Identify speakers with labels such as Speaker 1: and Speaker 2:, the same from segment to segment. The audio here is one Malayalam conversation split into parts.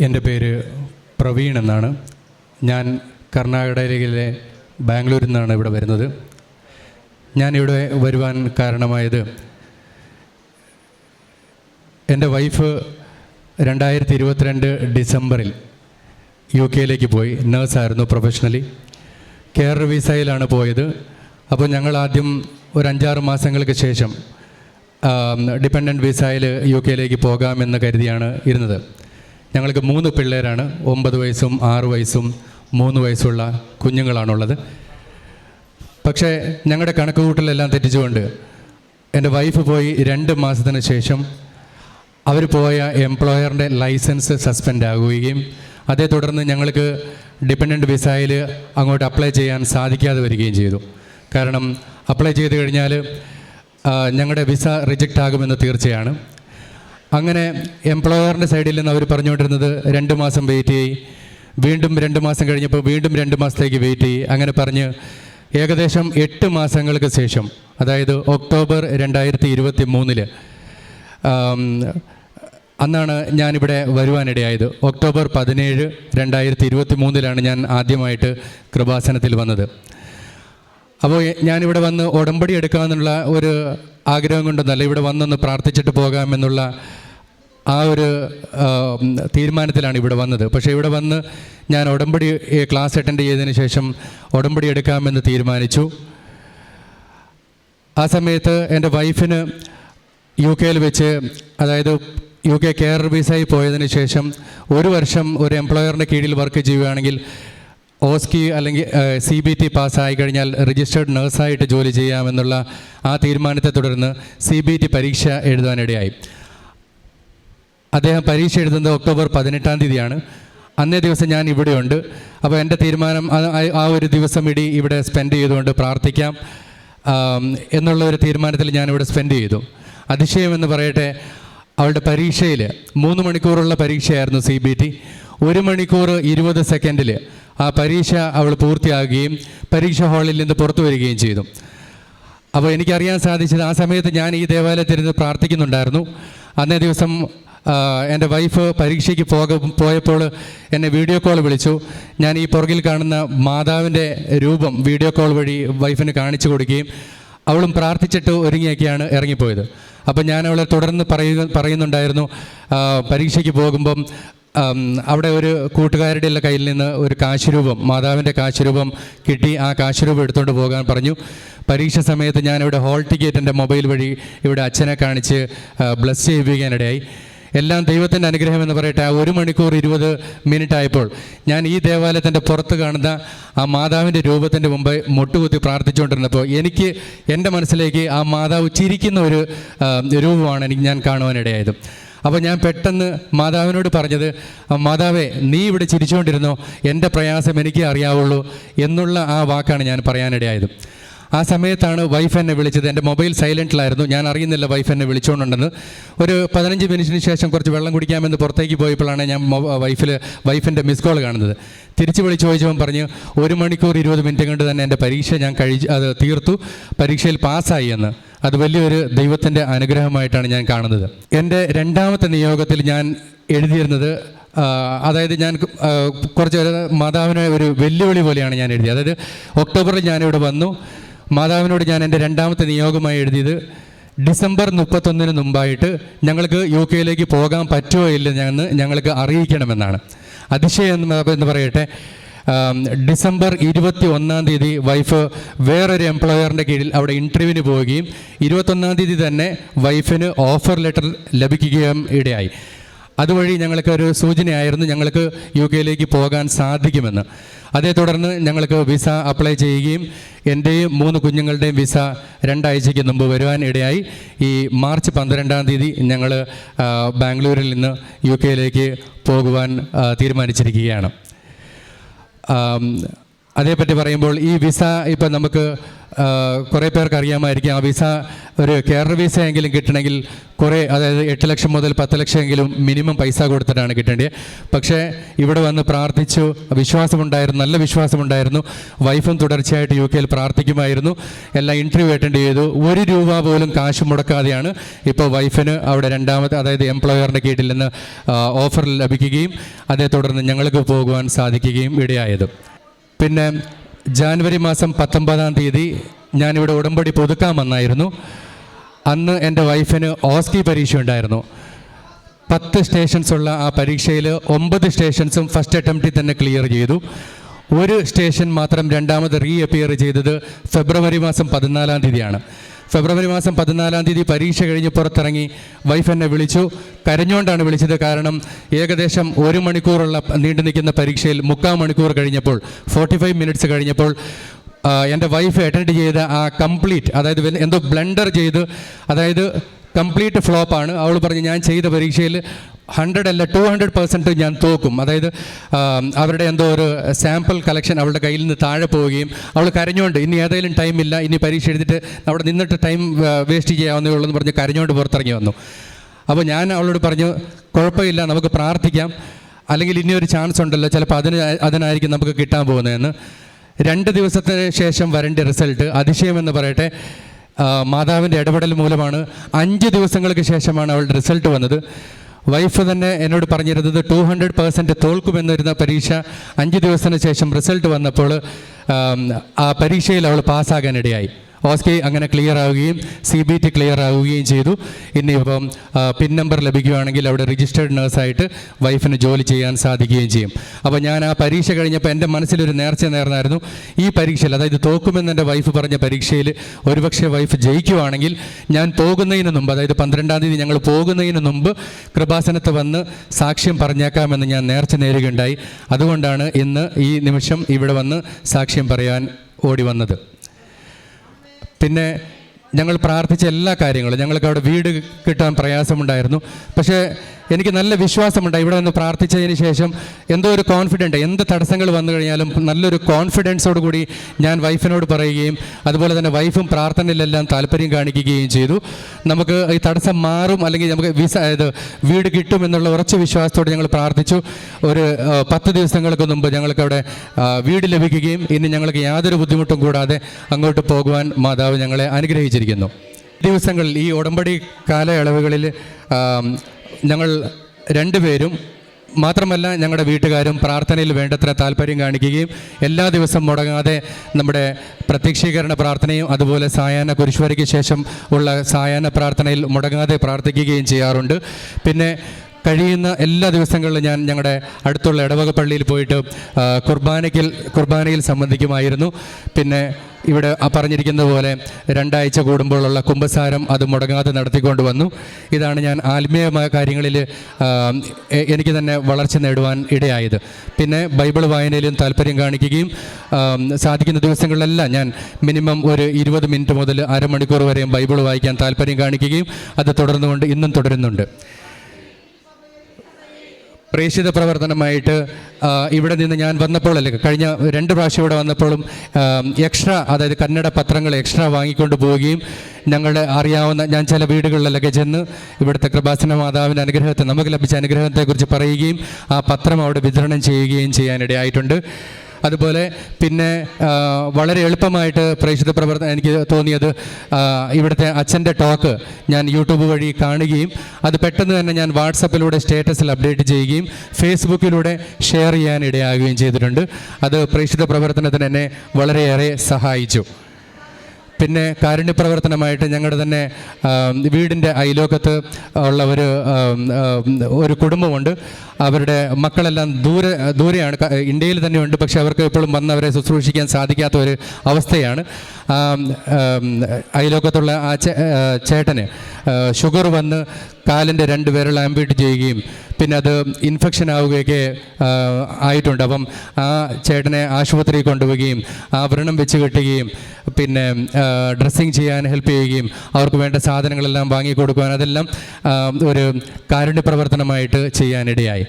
Speaker 1: എന്റെ പേര് പ്രവീൺ എന്നാണ്. ഞാൻ കർണാടകയിലെ ബാംഗ്ലൂരിൽ നിന്നാണ് ഇവിടെ വരുന്നത്. ഞാനിവിടെ വരുവാൻ കാരണമായത് എന്റെ വൈഫ് രണ്ടായിരത്തി ഇരുപത്തിരണ്ട് ഡിസംബറിൽ യു കെയിലേക്ക് പോയി. നേഴ്സായിരുന്നു പ്രൊഫഷണലി. കെയർ വിസയിലാണ് പോയത്. അപ്പോൾ ഞങ്ങൾ ആദ്യം ഒരു അഞ്ചാറ് മാസങ്ങൾക്ക് ശേഷം ഡിപ്പെൻഡന്റ് വിസയിൽ യു കെയിലേക്ക് പോകാമെന്ന് കരുതിയാണ് ഇരുന്നത്. ഞങ്ങൾക്ക് മൂന്ന് പിള്ളേരാണ്. ഒമ്പത് വയസ്സും ആറ് വയസ്സും മൂന്ന് വയസ്സുള്ള കുഞ്ഞുങ്ങളാണുള്ളത്. പക്ഷേ ഞങ്ങളുടെ കണക്ക് കൂട്ടലെല്ലാം തെറ്റിച്ചുകൊണ്ട് എന്റെ വൈഫ് പോയി രണ്ട് മാസത്തിന് ശേഷം അവർ പോയ എംപ്ലോയറിന്റെ ലൈസൻസ് സസ്പെൻഡ് ആകുകയും അതേ തുടർന്ന് ഞങ്ങൾക്ക് ഡിപ്പെൻഡന്റ് വിസയിൽ അങ്ങോട്ട് അപ്ലൈ ചെയ്യാൻ സാധിക്കാതെ വരികയും ചെയ്തു. കാരണം അപ്ലൈ ചെയ്ത് കഴിഞ്ഞാൽ ഞങ്ങളുടെ വിസ റിജക്റ്റ് ആകുമെന്ന് തീർച്ചയാണ്. അങ്ങനെ എംപ്ലോയറിന്റെ സൈഡിൽ നിന്ന് അവർ പറഞ്ഞുകൊണ്ടിരുന്നത് രണ്ട് മാസം വെയിറ്റ് ചെയ്യും. വീണ്ടും രണ്ട് മാസം കഴിഞ്ഞപ്പോൾ വീണ്ടും രണ്ട് മാസത്തേക്ക് വെയിറ്റ് ചെയ്യും. അങ്ങനെ പറഞ്ഞ് ഏകദേശം എട്ട് മാസങ്ങൾക്ക് ശേഷം അതായത് ഒക്ടോബർ രണ്ടായിരത്തി ഇരുപത്തി മൂന്നിൽ അന്നാണ് ഞാനിവിടെ വരുവാനിടയായത്. ഒക്ടോബർ പതിനേഴ് രണ്ടായിരത്തി ഇരുപത്തി മൂന്നിലാണ് ഞാൻ ആദ്യമായിട്ട് കൃപാസനത്തിൽ വന്നത്. അപ്പോൾ ഞാനിവിടെ വന്ന് ഉടമ്പടി എടുക്കാമെന്നുള്ള ഒരു ആഗ്രഹം കൊണ്ടൊന്നല്ല ഇവിടെ വന്നൊന്ന് പ്രാർത്ഥിച്ചിട്ട് പോകാമെന്നുള്ള ആ ഒരു തീരുമാനത്തിലാണ് ഇവിടെ വന്നത്. പക്ഷേ ഇവിടെ വന്ന് ഞാൻ ഉടമ്പടി ക്ലാസ് അറ്റൻഡ് ചെയ്തതിന് ശേഷം ഉടമ്പടി എടുക്കാമെന്ന് തീരുമാനിച്ചു. ആ സമയത്ത് എന്റെ വൈഫിന് യു കെയിൽ വെച്ച് അതായത് യു കെ കെയർ വിസയിൽ പോയതിന് ശേഷം ഒരു വർഷം ഒരു എംപ്ലോയറിന്റെ കീഴിൽ വർക്ക് ചെയ്യുകയാണെങ്കിൽ ഓസ്കി അല്ലെങ്കിൽ സി ബി ടി പാസ്സായി കഴിഞ്ഞാൽ രജിസ്റ്റേർഡ് നഴ്സായിട്ട് ജോലി ചെയ്യാമെന്നുള്ള ആ തീരുമാനത്തെ തുടർന്ന് സി ബി ടി പരീക്ഷ എഴുതാനിടയായി അദ്ദേഹം പരീക്ഷ എഴുതുന്നത് ഒക്ടോബർ പതിനെട്ടാം തീയതിയാണ്. അന്നേ ദിവസം ഞാൻ ഇവിടെയുണ്ട്. അപ്പോൾ എന്റെ തീരുമാനം ആ- ഒരു ദിവസം ഇടി ഇവിടെ സ്പെൻഡ് ചെയ്തുകൊണ്ട് പ്രാർത്ഥിക്കാം. എന്നുള്ള ഒരു തീരുമാനത്തിൽ ഞാനിവിടെ സ്പെൻഡ് ചെയ്തു. അതിശയം എന്ന് പറയട്ടെ അവളുടെ പരീക്ഷയിൽ മൂന്ന് മണിക്കൂറുള്ള പരീക്ഷയായിരുന്നു സി ബി ടി. ഒരു മണിക്കൂർ ഇരുപത് സെക്കൻഡിൽ ആ പരീക്ഷ അവൾ പൂർത്തിയാകുകയും പരീക്ഷ ഹാളിൽ നിന്ന് പുറത്തു വരികയും ചെയ്തു. അപ്പോൾ എനിക്കറിയാൻ സാധിച്ചത് ആ സമയത്ത് ഞാൻ ഈ ദേവാലയത്തിൽ നിന്ന് പ്രാർത്ഥിക്കുന്നുണ്ടായിരുന്നു. അന്നേ ദിവസം എന്റെ വൈഫ് പരീക്ഷയ്ക്ക് പോക പോയപ്പോൾ എന്നെ വീഡിയോ കോൾ വിളിച്ചു. ഞാൻ ഈ പുറകിൽ കാണുന്ന മാതാവിന്റെ രൂപം വീഡിയോ കോൾ വഴി വൈഫിന് കാണിച്ചു കൊടുക്കുകയും അവളും പ്രാർത്ഥിച്ചിട്ട് ഒരുങ്ങിയൊക്കെയാണ് ഇറങ്ങിപ്പോയത്. അപ്പം ഞാൻ അവളെ തുടർന്ന് പറയുക പറയുന്നുണ്ടായിരുന്നു. പരീക്ഷയ്ക്ക് പോകുമ്പം അവിടെ ഒരു കൂട്ടുകാരുടെ കയ്യിൽ നിന്ന് ഒരു കാശുരൂപം മാതാവിന്റെ കാശുരൂപം കിട്ടി. ആ കാശുരൂപം എടുത്തുകൊണ്ട് പോകാൻ പറഞ്ഞു. പരീക്ഷ സമയത്ത് ഞാനിവിടെ ഹോൾ ടിക്കറ്റ് എന്റെ മൊബൈൽ വഴി ഇവിടെ അച്ഛനെ കാണിച്ച് ബ്ലസ് ചെയ്യിപ്പിക്കാനിടയായി എല്ലാം ദൈവത്തിന്റെ അനുഗ്രഹം എന്ന് പറയട്ടെ. ആ ഒരു മണിക്കൂർ ഇരുപത് മിനിറ്റ് ആയപ്പോൾ ഞാൻ ഈ ദേവാലയത്തിന്റെ പുറത്ത് കാണുന്ന ആ മാതാവിന്റെ രൂപത്തിന്റെ മുമ്പ് മുട്ടുകുത്തി പ്രാർത്ഥിച്ചുകൊണ്ടിരുന്നപ്പോൾ എനിക്ക് എന്റെ മനസ്സിലേക്ക് ആ മാതാവ് ചിരിക്കുന്ന ഒരു രൂപമാണ് എനിക്ക് ഞാൻ കാണുവാനിടയായത്. അപ്പോൾ ഞാൻ പെട്ടെന്ന് മാതാവിനോട് പറഞ്ഞത് "ആ, മാതാവേ നീ ഇവിടെ ചിരിച്ചുകൊണ്ടിരുന്നോ? എന്റെ പ്രയാസം എനിക്ക് അറിയാവുള്ളൂ എന്നുള്ള ആ വാക്കാണ് ഞാൻ പറയാനിടയായത്. ആ സമയത്താണ് വൈഫ് എന്നെ വിളിച്ചത്. എന്റെ മൊബൈൽ സൈലന്റിലായിരുന്നു ഞാൻ അറിയുന്നില്ല വൈഫ് എന്നെ വിളിച്ചുകൊണ്ടുണ്ടെന്ന് ഒരു പതിനഞ്ച് മിനിറ്റിന് ശേഷം കുറച്ച് വെള്ളം കുടിക്കാമെന്ന് പുറത്തേക്ക് പോയപ്പോഴാണ് ഞാൻ വൈഫിൽ വൈഫിന്റെ മിസ് കോൾ കാണുന്നത്. തിരിച്ച് വിളിച്ച് ചോദിച്ചവൻ പറഞ്ഞു ഒരു മണിക്കൂർ ഇരുപത് മിനിറ്റ് കൊണ്ട് തന്നെ എന്റെ പരീക്ഷ ഞാൻ കഴിച്ച് അത് തീർത്തു. പരീക്ഷയിൽ പാസ്സായി എന്ന്. അത് വലിയൊരു ദൈവത്തിന്റെ അനുഗ്രഹമായിട്ടാണ് ഞാൻ കാണുന്നത്. എന്റെ രണ്ടാമത്തെ നിയോഗത്തിൽ ഞാൻ എഴുതിയിരുന്നത് അതായത് ഞാൻ കുറച്ച് മാതാവിനെ ഒരു വെല്ലുവിളി പോലെയാണ് ഞാൻ എഴുതിയത്. അതായത് ഒക്ടോബറിൽ ഞാനിവിടെ വന്നു. മാതാവിനോട് ഞാൻ എന്റെ രണ്ടാമത്തെ നിയോഗമായി എഴുതിയത് ഡിസംബർ മുപ്പത്തൊന്നിന് മുമ്പായിട്ട് ഞങ്ങൾക്ക് യു കെയിലേക്ക് പോകാൻ പറ്റുമോ ഇല്ലെന്ന് ഞങ്ങൾക്ക് അറിയിക്കണമെന്നാണ്. അതിശയം എന്ന് പറയട്ടെ ഡിസംബർ ഇരുപത്തി ഒന്നാം തീയതി വൈഫ് വേറൊരു എംപ്ലോയറിന്റെ കീഴിൽ അവിടെ ഇന്റർവ്യൂവിന് പോവുകയും ഇരുപത്തൊന്നാം തീയതി തന്നെ വൈഫിന് ഓഫർ ലെറ്റർ ലഭിക്കുകയും ഇടയായി. അതുവഴി ഞങ്ങൾക്ക് ഒരു സൂചനയായിരുന്നു ഞങ്ങൾക്ക് യു കെയിലേക്ക് പോകാൻ സാധിക്കുമെന്ന്. അതേ തുടർന്ന് ഞങ്ങൾക്ക് വിസ അപ്ലൈ ചെയ്യുകയും എന്റെയും മൂന്ന് കുഞ്ഞുങ്ങളുടെയും വിസ രണ്ടാഴ്ചയ്ക്ക് മുമ്പ് വരുവാൻ ഇടയായി. ഈ മാർച്ച് പന്ത്രണ്ടാം തീയതി ഞങ്ങൾ ബാംഗ്ലൂരിൽ നിന്ന് യു കെയിലേക്ക് പോകുവാൻ തീരുമാനിച്ചിരിക്കുകയാണ്. അതേപ്പറ്റി പറയുമ്പോൾ ഈ വിസ ഇപ്പം നമുക്ക് കുറേ പേർക്ക് അറിയാമായിരിക്കും. ആ വിസ ഒരു കേരള വിസ എങ്കിലും കിട്ടണമെങ്കിൽ കുറേ അതായത് എട്ട് ലക്ഷം മുതൽ പത്ത് ലക്ഷം എങ്കിലും മിനിമം പൈസ കൊടുത്തിട്ടാണ് കിട്ടേണ്ടത്. പക്ഷേ ഇവിടെ വന്ന് പ്രാർത്ഥിച്ചു. വിശ്വാസമുണ്ടായിരുന്നു നല്ല വിശ്വാസമുണ്ടായിരുന്നു. വൈഫും തുടർച്ചയായിട്ട് യു കെയിൽ പ്രാർത്ഥിക്കുമായിരുന്നു. എല്ലാം ഇന്റർവ്യൂ അറ്റൻഡ് ചെയ്തു. ഒരു രൂപ പോലും കാശ് മുടക്കാതെയാണ് ഇപ്പോൾ വൈഫിന് അവിടെ രണ്ടാമത്തെ അതായത് എംപ്ലോയറിന്റെ കീഴിൽ നിന്ന് ഓഫർ ലഭിക്കുകയും അതേ തുടർന്ന് ഞങ്ങൾക്ക് പോകുവാൻ സാധിക്കുകയും ഇടയായത്. പിന്നെ ജാനുവരി മാസം പത്തൊമ്പതാം തീയതി ഞാനിവിടെ ഉടമ്പടി പുതുക്കാൻ വന്നായിരുന്നു. അന്ന് എന്റെ വൈഫിന് ഓസ്കി പരീക്ഷ ഉണ്ടായിരുന്നു. പത്ത് സ്റ്റേഷൻസ് ഉള്ള ആ പരീക്ഷയിൽ ഒമ്പത് സ്റ്റേഷൻസും ഫസ്റ്റ് അറ്റംപ്റ്റിൽ തന്നെ ക്ലിയർ ചെയ്തു. ഒരു സ്റ്റേഷൻ മാത്രം രണ്ടാമത് റീ അപ്പിയർ ചെയ്തത് ഫെബ്രുവരി മാസം പതിനാലാം തീയതിയാണ്. ഫെബ്രുവരി മാസം പതിനാലാം തീയതി പരീക്ഷ കഴിഞ്ഞ് പുറത്തിറങ്ങി വൈഫ് എന്നെ വിളിച്ചു. കരഞ്ഞുകൊണ്ടാണ് വിളിച്ചത്. കാരണം ഏകദേശം ഒരു മണിക്കൂറുള്ള നീണ്ടു നിൽക്കുന്ന പരീക്ഷയിൽ മുക്കാൽ മണിക്കൂർ കഴിഞ്ഞപ്പോൾ ഫോർട്ടി ഫൈവ് മിനിറ്റ്സ് കഴിഞ്ഞപ്പോൾ എന്റെ വൈഫ് അറ്റൻഡ് ചെയ്ത ആ കംപ്ലീറ്റ് അതായത് എന്തോ ബ്ലണ്ടർ ചെയ്ത് അതായത് കംപ്ലീറ്റ് ഫ്ലോപ്പാണ് അവൾ പറഞ്ഞ് ഞാൻ ചെയ്ത പരീക്ഷയിൽ ഹൺഡ്രഡ് അല്ല ടു ഹൺഡ്രഡ് പെർസെന്റ് ഞാൻ തോക്കും. അതായത് അവരുടെ എന്തോ ഒരു സാമ്പിൾ കളക്ഷൻ അവളുടെ കയ്യിൽ നിന്ന് താഴെ പോവുകയും അവൾ കരഞ്ഞുകൊണ്ട് ഇനി ഏതെങ്കിലും ടൈം ഇല്ല ഇനി പരീക്ഷ എഴുതിയിട്ട് അവിടെ നിന്നിട്ട് ടൈം വേസ്റ്റ് ചെയ്യാവുന്നേ ഉള്ളൂ എന്ന് പറഞ്ഞ് കരഞ്ഞുകൊണ്ട് പുറത്തിറങ്ങി വന്നു. അപ്പോൾ ഞാൻ അവളോട് പറഞ്ഞു കുഴപ്പമില്ല നമുക്ക് പ്രാർത്ഥിക്കാം. അല്ലെങ്കിൽ ഇനി ഒരു ചാൻസ് ഉണ്ടല്ലോ ചിലപ്പോൾ അതിന് അതിനായിരിക്കും നമുക്ക് കിട്ടാൻ പോകുന്നതെന്ന്. രണ്ട് ദിവസത്തിന് ശേഷം വരേണ്ട റിസൾട്ട് അതിശയമെന്ന് പറയട്ടെ മാതാവിന്റെ ഇടപെടൽ മൂലമാണ് അഞ്ച് ദിവസങ്ങൾക്ക് ശേഷമാണ് അവളുടെ റിസൾട്ട് വന്നത്. വൈഫ് തന്നെ എന്നോട് പറഞ്ഞിരുന്നത് ടു ഹൺഡ്രഡ് പേഴ്സന്റ് തോൽക്കുമെന്നിരുന്ന പരീക്ഷ അഞ്ച് ദിവസത്തിന് ശേഷം റിസൾട്ട് വന്നപ്പോൾ ആ പരീക്ഷയിൽ അവൾ പാസ്സാകാനിടയായി. ഓസ്കി അങ്ങനെ ക്ലിയർ ആവുകയും സി ബി ടി ക്ലിയർ ആവുകയും ചെയ്തു. ഇനിയിപ്പം പിൻ നമ്പർ ലഭിക്കുകയാണെങ്കിൽ അവിടെ രജിസ്റ്റേഡ് നേഴ്സായിട്ട് വൈഫിന് ജോലി ചെയ്യാൻ സാധിക്കുകയും ചെയ്യും. അപ്പോൾ ഞാൻ ആ പരീക്ഷ കഴിഞ്ഞപ്പോൾ എന്റെ മനസ്സിലൊരു നേർച്ച നേർന്നായിരുന്നു. ഈ പരീക്ഷയിൽ അതായത് തോക്കുമെന്ന് എന്റെ വൈഫ് പറഞ്ഞ പരീക്ഷയിൽ ഒരുപക്ഷെ വൈഫ് ജയിക്കുവാണെങ്കിൽ ഞാൻ പോകുന്നതിന് മുമ്പ് അതായത് പന്ത്രണ്ടാം തീയതി ഞങ്ങൾ പോകുന്നതിന് മുമ്പ് കൃപാസനത്ത് വന്ന് സാക്ഷ്യം പറഞ്ഞേക്കാമെന്ന് ഞാൻ നേർച്ച നേരുകയുണ്ടായി. അതുകൊണ്ടാണ് ഇന്ന് ഈ നിമിഷം ഇവിടെ വന്ന് സാക്ഷ്യം പറയാൻ ഓടി വന്നത്. പിന്നെ ഞങ്ങൾ പ്രാർത്ഥിച്ച എല്ലാ കാര്യങ്ങളും. ഞങ്ങൾക്ക് അവിടെ വീട് കിട്ടാൻ പ്രയാസമുണ്ടായിരുന്നു. പക്ഷേ എനിക്ക് നല്ല വിശ്വാസമുണ്ട് ഇവിടെ നിന്ന് പ്രാർത്ഥിച്ചതിന് ശേഷം. എന്തോ ഒരു കോൺഫിഡന്റ് എന്ത് തടസ്സങ്ങൾ വന്നു കഴിഞ്ഞാലും നല്ലൊരു കോൺഫിഡൻസോട് കൂടി ഞാൻ വൈഫിനോട് പറയുകയും അതുപോലെ തന്നെ വൈഫും പ്രാർത്ഥനയിലെല്ലാം താല്പര്യം കാണിക്കുകയും ചെയ്തു. നമുക്ക് ഈ തടസ്സം മാറും അല്ലെങ്കിൽ നമുക്ക് വിസ അതായത് വീട് കിട്ടും എന്നുള്ള ഉറച്ച വിശ്വാസത്തോടെ ഞങ്ങൾ പ്രാർത്ഥിച്ചു. ഒരു പത്ത് ദിവസങ്ങൾക്ക് മുമ്പ് ഞങ്ങൾക്ക് അവിടെ വീട് ലഭിക്കുകയും ഇനി ഞങ്ങൾക്ക് യാതൊരു ബുദ്ധിമുട്ടും കൂടാതെ അങ്ങോട്ട് പോകുവാൻ മാതാവ് ഞങ്ങളെ അനുഗ്രഹിച്ചിരിക്കുന്നു. ദിവസങ്ങളിൽ ഈ ഉടമ്പടി കാലയളവുകളിൽ ഞങ്ങൾ രണ്ടുപേരും മാത്രമല്ല ഞങ്ങളുടെ വീട്ടുകാരും പ്രാർത്ഥനയിൽ വേണ്ടത്ര താല്പര്യം കാണിക്കുകയും എല്ലാ ദിവസം മുടങ്ങാതെ നമ്മുടെ പ്രത്യക്ഷീകരണ പ്രാർത്ഥനയും അതുപോലെ സായാഹ്ന കുരിശുവരയ്ക്ക് ശേഷം ഉള്ള സായാഹ്ന പ്രാർത്ഥനയിൽ മുടങ്ങാതെ പ്രാർത്ഥിക്കുകയും ചെയ്യാറുണ്ട്. പിന്നെ കഴിയുന്ന എല്ലാ ദിവസങ്ങളിലും ഞാൻ ഞങ്ങളുടെ അടുത്തുള്ള ഇടവക പള്ളിയിൽ പോയിട്ട് കുർബാനയ്ക്കിൽ കുർബാനയിൽ സംബന്ധിക്കുമായിരുന്നു. പിന്നെ ഇവിടെ ആ പറഞ്ഞിരിക്കുന്നത് പോലെ രണ്ടാഴ്ച കൂടുമ്പോഴുള്ള കുംഭസാരം അത് മുടങ്ങാതെ നടത്തിക്കൊണ്ട് വന്നു. ഇതാണ് ഞാൻ ആത്മീയമായ കാര്യങ്ങളിൽ എനിക്ക് തന്നെ വളർച്ച നേടുവാൻ ഇടയായത്. പിന്നെ ബൈബിൾ വായനയിലും താല്പര്യം കാണിക്കുകയും സാധിക്കുന്ന ദിവസങ്ങളിലെല്ലാം ഞാൻ മിനിമം ഒരു ഇരുപത് മിനിറ്റ് മുതൽ അരമണിക്കൂർ വരെയും ബൈബിൾ വായിക്കാൻ താല്പര്യം കാണിക്കുകയും അത് തുടർന്നുകൊണ്ട് ഇന്നും തുടരുന്നുണ്ട്. പ്രേക്ഷിത പ്രവർത്തനമായിട്ട് ഇവിടെ നിന്ന് ഞാൻ വന്നപ്പോഴല്ലേ കഴിഞ്ഞ രണ്ട് പ്രാവശ്യം ഇവിടെ വന്നപ്പോഴും എക്സ്ട്രാ അതായത് കന്നഡ പത്രങ്ങൾ എക്സ്ട്രാ വാങ്ങിക്കൊണ്ട് പോവുകയും ഞങ്ങളുടെ അറിയാവുന്ന ഞാൻ ചില വീടുകളിലൊക്കെ ചെന്ന് ഇവിടുത്തെ കൃപാസന മാതാവിന്റെ അനുഗ്രഹത്തെ നമുക്ക് ലഭിച്ച അനുഗ്രഹത്തെക്കുറിച്ച് പറയുകയും ആ പത്രം അവിടെ വിതരണം ചെയ്യുകയും ചെയ്യാനിടയായിട്ടുണ്ട്. അതുപോലെ പിന്നെ വളരെ എളുപ്പമായിട്ട് പ്രേക്ഷിത പ്രവർത്തനം എനിക്ക് തോന്നിയത് ഇവിടുത്തെ അച്ഛന്റെ ടോക്ക് ഞാൻ യൂട്യൂബ് വഴി കാണുകയും അത് പെട്ടെന്ന് തന്നെ ഞാൻ വാട്സപ്പിലൂടെ സ്റ്റേറ്റസിൽ അപ്ഡേറ്റ് ചെയ്യുകയും ഫേസ്ബുക്കിലൂടെ ഷെയർ ചെയ്യാൻ ഇടയാകുകയും ചെയ്തിട്ടുണ്ട്. അത് പ്രേക്ഷിത പ്രവർത്തനത്തിന് എന്നെ വളരെയേറെ സഹായിച്ചു. പിന്നെ കാരുണ്യപ്രവർത്തനമായിട്ട് ഞങ്ങളുടെ തന്നെ വീടിന്റെ അയലോക്കത്ത് ഉള്ള ഒരു ഒരു കുടുംബമുണ്ട്. അവരുടെ മക്കളെല്ലാം ദൂരെ ദൂരെയാണ് ഇന്ത്യയിൽ തന്നെ ഉണ്ട് പക്ഷേ അവർക്ക് എപ്പോഴും വന്ന് അവരെ ശുശ്രൂഷിക്കാൻ സാധിക്കാത്ത ഒരു അവസ്ഥയാണ്. അയലോക്കത്തുള്ള ആ ചേട്ടന് ഷുഗർ വന്ന് കാലിന്റെ രണ്ട് വിരൽ ആംബ്യൂട്ട് ചെയ്യുകയും പിന്നെ അത് ഇൻഫെക്ഷൻ ആവുകയൊക്കെ ആയിട്ടുണ്ട്. അപ്പം ആ ചേട്ടനെ ആശുപത്രിയിൽ കൊണ്ടുപോവുകയും ആ വ്രണം വെച്ച് കെട്ടുകയും പിന്നെ ഡ്രസ്സിങ് ചെയ്യാൻ ഹെൽപ്പ് ചെയ്യുകയും അവർക്ക് വേണ്ട സാധനങ്ങളെല്ലാം വാങ്ങിക്കൊടുക്കുവാൻ അതെല്ലാം ഒരു കാരുണ്യ പ്രവർത്തനമായിട്ട് ചെയ്യാനിടയായി.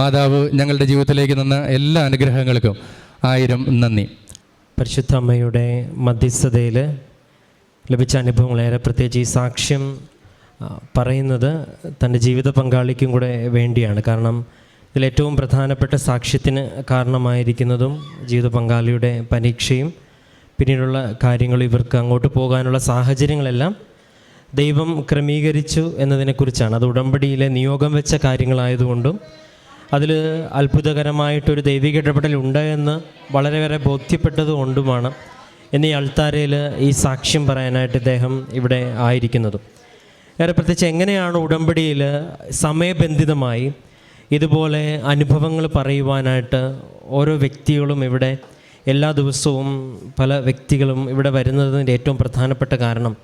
Speaker 1: മാതാവ് ഞങ്ങളുടെ ജീവിതത്തിലേക്ക് തന്ന എല്ലാ അനുഗ്രഹങ്ങൾക്കും ആയിരം നന്ദി.
Speaker 2: പരിശുദ്ധ അമ്മയുടെ മധ്യസ്ഥതയിൽ ലഭിച്ച അനുഭവങ്ങളേറെ പ്രത്യേകിച്ച് ഈ സാക്ഷ്യം പറയുന്നത് തന്റെ ജീവിത പങ്കാളിക്കും കൂടെ വേണ്ടിയാണ്. കാരണം ഇതിലേറ്റവും പ്രധാനപ്പെട്ട സാക്ഷ്യത്തിന് കാരണമായിരിക്കുന്നതും ജീവിത പങ്കാളിയുടെ പരീക്ഷയും പിന്നീടുള്ള കാര്യങ്ങൾ ഇവർക്ക് അങ്ങോട്ട് പോകാനുള്ള സാഹചര്യങ്ങളെല്ലാം ദൈവം ക്രമീകരിച്ചു എന്നതിനെക്കുറിച്ചാണ്. അത് ഉടമ്പടിയിലെ നിയോഗം വെച്ച കാര്യങ്ങളായതുകൊണ്ടും അതിൽ അത്ഭുതകരമായിട്ടൊരു ദൈവിക ഇടപെടൽ ഉണ്ട് എന്ന് വളരെയേറെ ബോധ്യപ്പെട്ടതുകൊണ്ടുമാണ് എന്നീ അൾത്താരയിൽ ഈ സാക്ഷ്യം പറയാനായിട്ട് ഇദ്ദേഹം ഇവിടെ ആയിരിക്കുന്നതും. ഏറെ പ്രത്യേകിച്ച് എങ്ങനെയാണ് ഉടമ്പടിയിൽ സമയബന്ധിതമായി ഇതുപോലെ അനുഭവങ്ങൾ പറയുവാനായിട്ട് ഓരോ വ്യക്തികളും ഇവിടെ എല്ലാ ദിവസവും പല വ്യക്തികളും ഇവിടെ വരുന്നതിന്റെ ഏറ്റവും പ്രധാനപ്പെട്ട കാരണം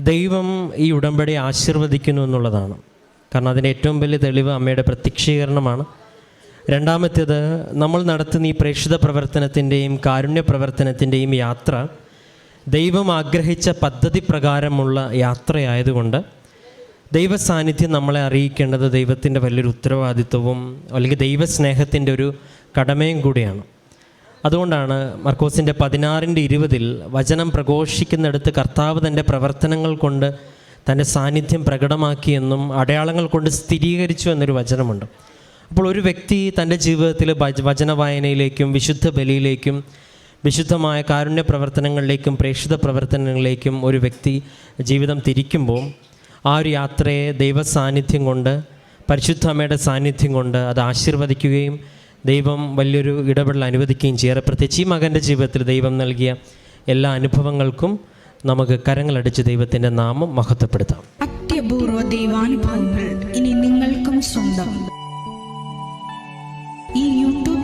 Speaker 2: ദൈവം ഈ ഉടമ്പടി ആശീർവദിക്കുന്നു എന്നുള്ളതാണ്. കാരണം അതിന്റെ ഏറ്റവും വലിയ തെളിവ് അമ്മയുടെ പ്രത്യക്ഷീകരണമാണ്. രണ്ടാമത്തേത് നമ്മൾ നടത്തുന്ന ഈ പ്രേക്ഷിത പ്രവർത്തനത്തിന്റെയും കാരുണ്യ പ്രവർത്തനത്തിന്റെയും യാത്ര ദൈവം ആഗ്രഹിച്ച പദ്ധതി പ്രകാരമുള്ള യാത്രയായതുകൊണ്ട് ദൈവ സാന്നിധ്യം നമ്മളെ അറിയിക്കേണ്ടത് ദൈവത്തിന്റെ വലിയൊരു ഉത്തരവാദിത്വവും അല്ലെങ്കിൽ ദൈവസ്നേഹത്തിന്റെ ഒരു കടമയും കൂടിയാണ്. അതുകൊണ്ടാണ് മർക്കോസിന്റെ പതിനാറിന്റെ ഇരുപതിൽ വചനം പ്രഘോഷിക്കുന്നിടത്ത് കർത്താവ് തന്റെ പ്രവർത്തനങ്ങൾ കൊണ്ട് തന്റെ സാന്നിധ്യം പ്രകടമാക്കിയെന്നും അടയാളങ്ങൾ കൊണ്ട് സ്ഥിരീകരിച്ചു എന്നൊരു വചനമുണ്ട്. അപ്പോൾ ഒരു വ്യക്തി തന്റെ ജീവിതത്തിൽ വചന വായനയിലേക്കും വിശുദ്ധ ബലിയിലേക്കും വിശുദ്ധമായ കാരുണ്യ പ്രവർത്തനങ്ങളിലേക്കും പ്രേക്ഷിത പ്രവർത്തനങ്ങളിലേക്കും ഒരു വ്യക്തി ജീവിതം തിരിക്കുമ്പോൾ ആ ഒരു യാത്രയെ ദൈവസാന്നിധ്യം കൊണ്ട് പരിശുദ്ധ അമ്മയുടെ സാന്നിധ്യം കൊണ്ട് അത് ആശീർവദിക്കുകയും ദൈവം വലിയൊരു ഇടപെടൽ അനുവദിക്കുകയും ചെയ്യാറ് പ്രത്യേകിച്ച് ഈ മകന്റെ ജീവിതത്തിൽ ദൈവം നൽകിയ എല്ലാ അനുഭവങ്ങൾക്കും നമുക്ക് കരങ്ങളടിച്ച് ദൈവത്തിന്റെ നാമം മഹത്വപ്പെടുത്താം.
Speaker 3: അത്യപൂർവ ദൈവാനുഭവങ്ങൾ ഇനി നിങ്ങൾക്കും സ്വന്തം.